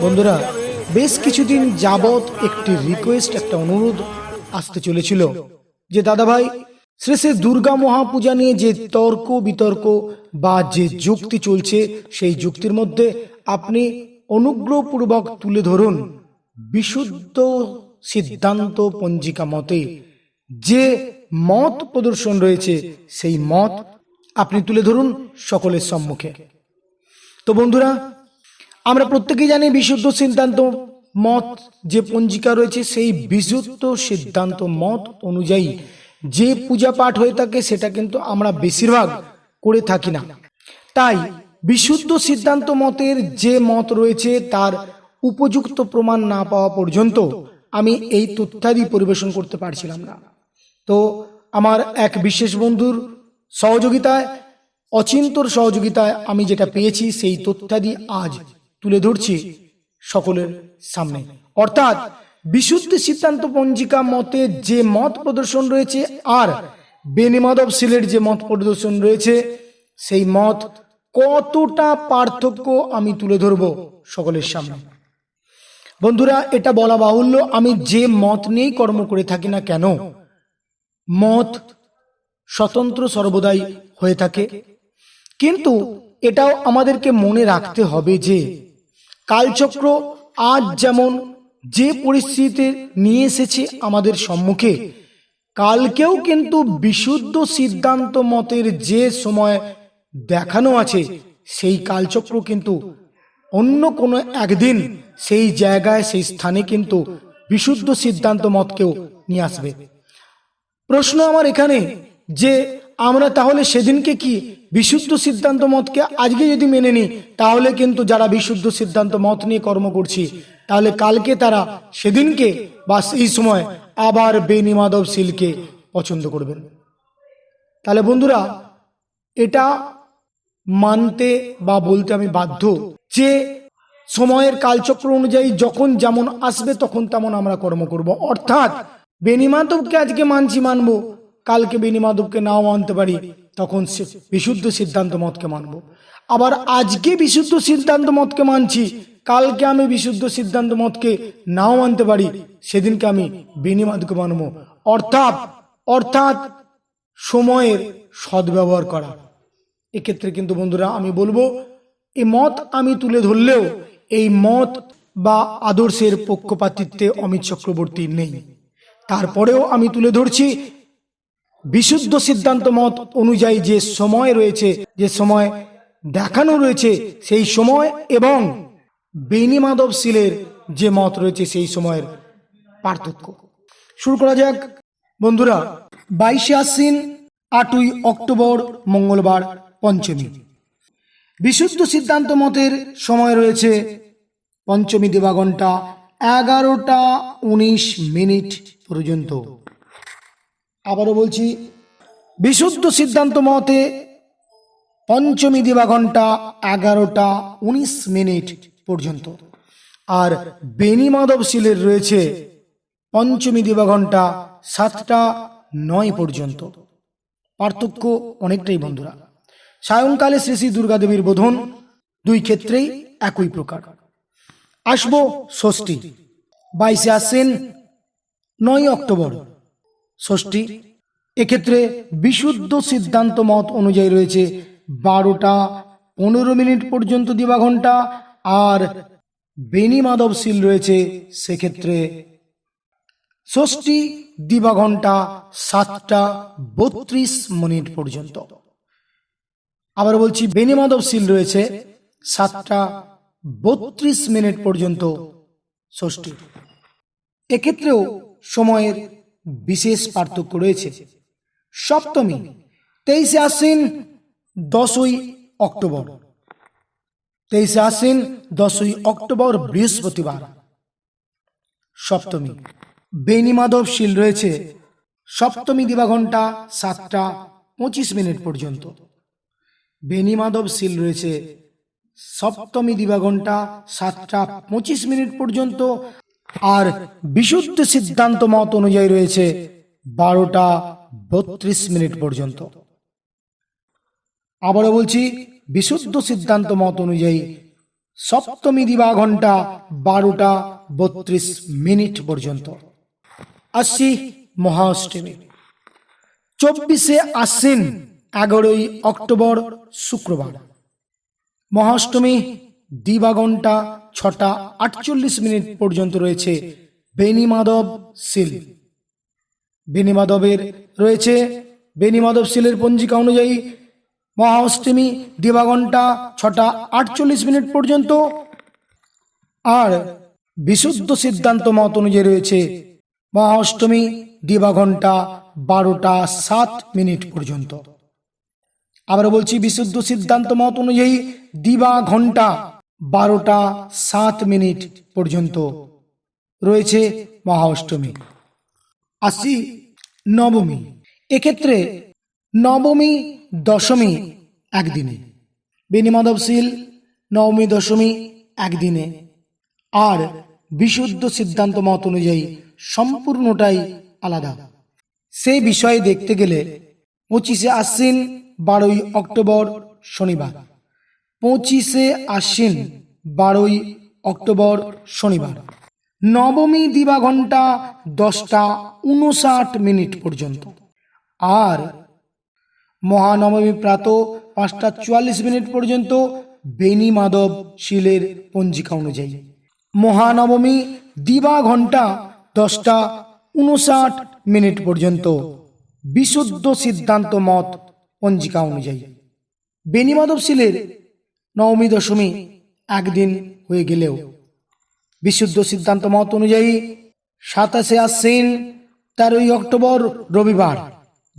বন্ধুরা, বেশ কিছুদিন যাবৎ একটি রিকোয়েস্ট একটা অনুরোধ আসতে চলেছিল যে দাদা ভাই শ্রী শ্রী দুর্গা মহাপূজা নিয়ে যে তর্ক বিতর্ক বা যে যুক্তি চলছে, সেই যুক্তির মধ্যে আপনি অনুগ্রহপূর্বক তুলে ধরুন বিশুদ্ধ সিদ্ধান্ত পঞ্জিকা মতে। যে মত প্রদর্শন রয়েছে, সেই মত আপনি তুলে ধরুন সকলের সম্মুখে। তো বন্ধুরা আমরা প্রত্যেকেই জানি বিশুদ্ধ সিদ্ধান্ত মত, যে পঞ্জিকা রয়েছে সেই বিশুদ্ধ সিদ্ধান্ত মত অনুযায়ী যে পূজা পাঠ হয়ে থাকে সেটা কিন্তু আমরা বেশিরভাগ করে থাকি না। তাই বিশুদ্ধ সিদ্ধান্ত মতের যে মত রয়েছে তার উপযুক্ত প্রমাণ না পাওয়া পর্যন্ত আমি এই তথ্যাদি পরিবেশন করতে পারছিলাম না। তো আমার এক বিশেষ বন্ধুর সহযোগিতায়, অচিন্তর সহযোগিতায় আমি যেটা পেয়েছি সেই তথ্যাদি আজ তুলে ধরছি সকলের সামনে। অর্থাৎ বিশুদ্ধ সিদ্ধান্ত পঞ্জিকা মতে যে মত প্রদর্শন রয়েছে আর বেনিমাধব শিলের যে মত প্রদর্শন রয়েছে, সেই মত কতটা পার্থক্য আমি তুলে ধরব সকলের সামনে। বন্ধুরা, এটা বলা বাহুল্য, আমি যে মত নিয়েই কর্ম করে থাকি না কেন, মত স্বতন্ত্র সর্বদাই হয়ে থাকে। কিন্তু এটাও আমাদেরকে মনে রাখতে হবে যে কালচক্র আজ যেমন যে পরিস্থিতিতে নিয়ে এসেছে আমাদের সম্মুখে, কালকেও কিন্তু বিশুদ্ধ সিদ্ধান্ত মতের যে সময় দেখানো আছে, সেই কালচক্র কিন্তু অন্য কোনো একদিন সেই জায়গায়, সেই স্থানে কিন্তু বিশুদ্ধ সিদ্ধান্ত মতকেও নিয়ে আসবে। প্রশ্ন আমার এখানে যে, আমরা তাহলে সেদিনকে কি বিশুদ্ধ সিদ্ধান্ত মতকে আজকে যদি মেনে নিই, তাহলে কিন্তু যারা বিশুদ্ধ সিদ্ধান্ত মত নিয়ে কর্ম করছি, তাহলে কালকে তারা সেদিনকে বা সেই সময় আবার বেনিমাধব শিলকে পছন্দ করবেন। তাহলে বন্ধুরা, এটা মানতে বা বলতে আমি বাধ্য যে সময়ের কালচক্র অনুযায়ী যখন যেমন আসবে তখন তেমন আমরা কর্ম করব। অর্থাৎ বেনিমাধবকে আজকে মানছি, মানবো, কালকে বেনিমাধবকে নাও মানতে পারি। তখন বিশুদ্ধ সিদ্ধান্ত মতকে মানব। আবার আজকে বিশুদ্ধ সিদ্ধান্ত মতকে মানছি, কালকে আমি বিশুদ্ধ সিদ্ধান্ত মতকে নাও মানতে পারি, সেদিনকে আমি বেনিমাধবকে মানব। অর্থাৎ অর্থাৎ সময়ের সদ্ব্যবহার করা। এক্ষেত্রে কিন্তু বন্ধুরা আমি বলব, এই মত আমি তুলে ধরলেও এই মত বা আদর্শের পক্ষপাতিত্বে অমিত চক্রবর্তী নেই। তারপরেও আমি তুলে ধরছি বিশুদ্ধ সিদ্ধান্ত মত অনুযায়ী যে সময় রয়েছে, যে সময় দেখানো রয়েছে, সেই সময় এবং বেনিমাধব শিলের যে মত রয়েছে, সেই সময়ের পার্থক্য। শুরু করা যাক। বন্ধুরা, বাইশে আশ্বিন, আটই অক্টোবর, মঙ্গলবার, পঞ্চমী। বিশুদ্ধ সিদ্ধান্ত মতের সময় রয়েছে পঞ্চমী দিবাঘণ্টা এগারোটা উনিশ মিনিট পর্যন্ত। আবারও বলছি, বিশুদ্ধ সিদ্ধান্ত মতে পঞ্চমী দিবাঘণ্টা এগারোটা উনিশ মিনিট পর্যন্ত। আর বেনি মাধব শিলের রয়েছে পঞ্চমী দিবাঘণ্টা সাতটা নয় পর্যন্ত। পার্থক্য অনেকটাই বন্ধুরা। সায়ংকালে শ্রী শ্রী দুর্গাদেবীর বোধন দুই ক্ষেত্রেই একই প্রকার। আসব ষষ্ঠী, বাইশে আসেন নয় অক্টোবর। ষষ্ঠী। এক্ষেত্রে বিশুদ্ধ সিদ্ধান্ত মত অনুযায়ী রয়েছে বারোটা পনেরো মিনিট পর্যন্ত দিবা ঘণ্টা আর বেনি মাধব শিল রয়েছে সেক্ষেত্রে ষষ্ঠী দিবা ঘণ্টা সাতটা বত্রিশ মিনিট পর্যন্ত। আবার বলছি বেনি মাধব শিল রয়েছে সাতটা বত্রিশ মিনিট পর্যন্ত ষষ্ঠী। এক্ষেত্রেও সময়ের বিশেষ পার্থক্য রয়েছে। সপ্তমী, তেইশে আশ্বিন, দশই অক্টোবর। তেইশে আশ্বিন, দশই অক্টোবর, বৃহস্পতিবার। সপ্তমী বেনি মাধব শিল রয়েছে। সপ্তমী দিবাঘণ্টা সাতটা পঁচিশ মিনিট পর্যন্ত। বেনি মাধব শিল রয়েছে। সপ্তমী দিবাঘণ্টা সাতটা পঁচিশ মিনিট পর্যন্ত আর বিশুদ্ধ সিদ্ধান্ত মত অনুযায়ী রয়েছে বারোটা বত্রিশ মিনিট পর্যন্ত। আবারও বলছি, বিশুদ্ধ সিদ্ধান্ত মত অনুযায়ী সপ্তমী দিবা ঘণ্টা বারোটা বত্রিশ মিনিট পর্যন্ত। আসছি মহাষ্টমী। চব্বিশে আশ্বিন, এগারোই অক্টোবর, শুক্রবার। মহাষ্টমী, দিবা ঘণ্টা ছটা আটচল্লিশ মিনিট পর্যন্ত রয়েছে বেনি মাধব সিল। বেনি মাধবের রয়েছে বেনি মাধব সিলের পঞ্জিকা অনুযায়ী মহাষ্টমী দিবাঘণ্টা ছটা আটচল্লিশ মিনিট পর্যন্ত। আর বিশুদ্ধ সিদ্ধান্ত মত অনুযায়ী রয়েছে মহাষ্টমী দিবাঘণ্টা বারোটা সাত মিনিট পর্যন্ত। আবার বলছি, বিশুদ্ধ সিদ্ধান্ত মত অনুযায়ী দিবা ঘণ্টা বারোটা সাত মিনিট পর্যন্ত। রয়েছে মহাষ্টমী আসি নবমী। এক্ষেত্রে নবমী, দশমী একদিনে। বেনিমাধবশীল নবমী, দশমী একদিনে। আর বিশুদ্ধ সিদ্ধান্ত মত অনুযায়ী সম্পূর্ণটাই আলাদা। সেই বিষয়ে দেখতে গেলে পঁচিশে আশ্বিন, বারোই অক্টোবর, শনিবার। পঁচিশে আশ্বিন, বারোই অক্টোবর শনিবার। নবমী দিবা ঘণ্টা দশটা উনষাট মিনিট পর্যন্ত। আর মহানবমী প্রাত পাঁচটা চুয়াল্লিশ মিনিট পর্যন্ত বেনি মাধব শিলের পঞ্জিকা অনুযায়ী। মহানবমী দিবা ঘণ্টা দশটা উনষাট মিনিট পর্যন্ত বিশুদ্ধ সিদ্ধান্ত মত পঞ্জিকা অনুযায়ী। বেনি মাধব শিলের নবমী, দশমী একদিন হয়ে গেলেও। বিশুদ্ধ সিদ্ধান্ত মত অনুযায়ী সাতাশে আশ্বিন তেরোই অক্টোবর রবিবার,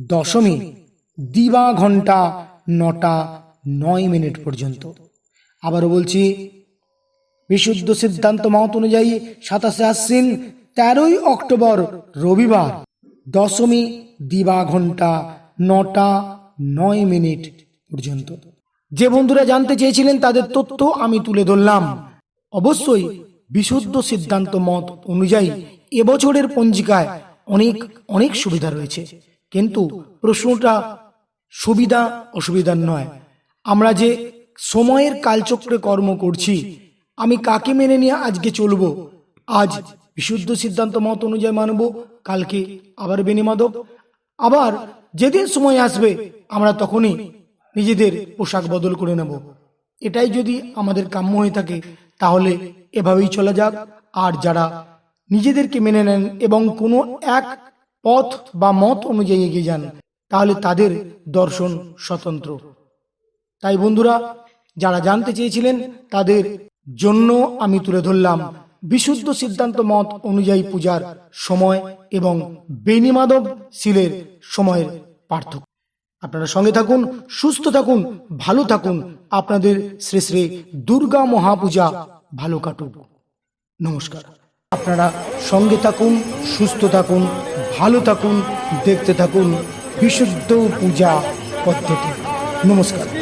দশমী, দিবা ঘণ্টা নটা নয় মিনিট পর্যন্ত। আবারও বলছি, বিশুদ্ধ সিদ্ধান্ত মত অনুযায়ী সাতাশে আশ্বিন তেরোই অক্টোবর রবিবার, দশমী, দিবা ঘণ্টা নটা নয় মিনিট পর্যন্ত। যে বন্ধুরা জানতে চেয়েছিলেন তাদের তথ্য আমি তুলে ধরলাম। অবশ্যই বিশুদ্ধ সিদ্ধান্ত মত অনুযায়ী এবছরের পঞ্জিকায় অনেক অনেক সুবিধা রয়েছে। কিন্তু প্রশ্নটা সুবিধা অসুবিধার নয়। আমরা যে সময়ের কালচক্রে কর্ম করছি, আমি কাকে মেনে নিয়ে আজকে চলবো? আজ বিশুদ্ধ সিদ্ধান্ত মত অনুযায়ী মানব, কালকে আবার বেনিমাদক আবার যেদিন সময় আসবে, আমরা তখনই নিজেদের পোশাক বদল করে নেব। এটাই যদি আমাদের কাম্য হয়ে থাকে, তাহলে এভাবেই চলা যাক। আর যারা নিজেদেরকে মেনে নেন এবং কোনো এক পথ বা মত অনুযায়ী এগিয়ে যান, তাহলে তাদের দর্শন স্বতন্ত্র। তাই বন্ধুরা, যারা জানতে চেয়েছিলেন, তাদের জন্য আমি তুলে ধরলাম বিশুদ্ধ সিদ্ধান্ত মত অনুযায়ী পূজার সময় এবং বেনিমাধব শিলের সময়ের পার্থক্য। আপনারা সঙ্গে থাকুন, সুস্থ থাকুন, ভালো থাকুন। আপনাদের শ্রী শ্রী দুর্গা মহাপূজা ভালো কাটুক। নমস্কার। আপনারা সঙ্গে থাকুন, সুস্থ থাকুন, ভালো থাকুন, দেখতে থাকুন বিশুদ্ধ পূজা পদ্ধতি। নমস্কার।